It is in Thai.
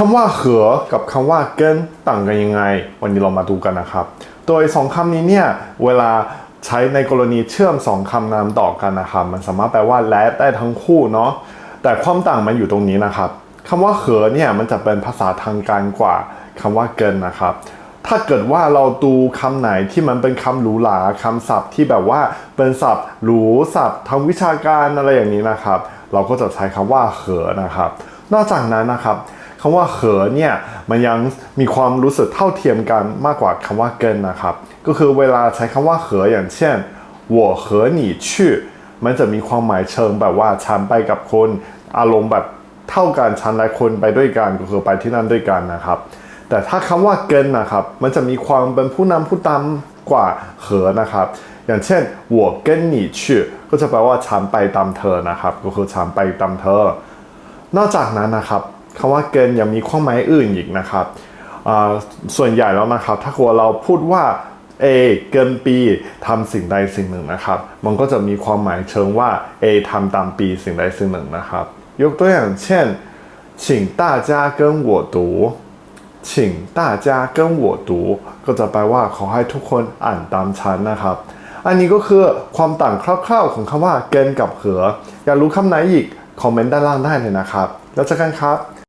คำว่าเหอกับคำว่าเกินต่างกันยังไง วันนี้เรามาดูกันนะครับ โดยสองคำนี้เนี่ย เวลาใช้ในกรณีเชื่อมสองคำนามต่อกันนะครับ มันสามารถแปลว่าและได้ทั้งคู่เนาะ แต่ความต่างมันอยู่ตรงนี้นะครับคำว่าเหอเนี่ยมันจะเป็นภาษาทางการกว่าคำว่าเกินนะครับ ถ้าเกิดว่าเราดูคำไหนที่มันเป็นคำหรูหราคำศัพท์ที่แบบว่าเป็นศัพท์หรูศัพท์ทางวิชาการอะไรอย่างนี้นะครับ เราก็จะใช้คำว่าเหอนะครับ นอกจากนั้นนะครับ คำว่าเหอเนี่ยมันยังมีความรู้สึกเท่าเทียมกันมากกว่าคำว่าเกินนะครับ ก็คือเวลาใช้คำว่าเหออย่างเช่น我和你去มันจะมีความหมายเชิงแบบว่าฉันไปกับคนอารมณ์แบบเท่ากันฉันและคนไปด้วยกันก็คือไปที่นั่นด้วยกันนะครับ แต่ถ้าคำว่าเกินนะครับ มันจะมีความเป็นผู้นำผู้ตามกว่าเหอนะครับ อย่างเช่น我跟你去ก็จะแปลว่าฉันไปตามเธอนะครับ ก็คือฉันไปตามเธอ นอกจากนั้นนะครับ คำว่าเกินยังมีความหมายอื่นอีกนะครับอ่าส่วนใหญ่แล้วนะครับ ถ้าเกิดว่าเราพูดว่า A เกินปีทำสิ่งใดสิ่งหนึ่งนะครับ มันก็จะมีความหมายเชิงว่า A ทำตามปีสิ่งใดสิ่งหนึ่งนะครับ ยกตัวอย่างเช่น请大家跟我读请大家跟我读ก็จะแปลว่าขอให้ทุกคนอ่านตามฉันนะครับ อันนี้ก็คือความต่างคร่าวๆของคำว่าเกินกับเหอ อยากรู้คำไหนอีก คอมเมนต์ด้านล่างได้เลยนะครับ แล้วเจอกันครับ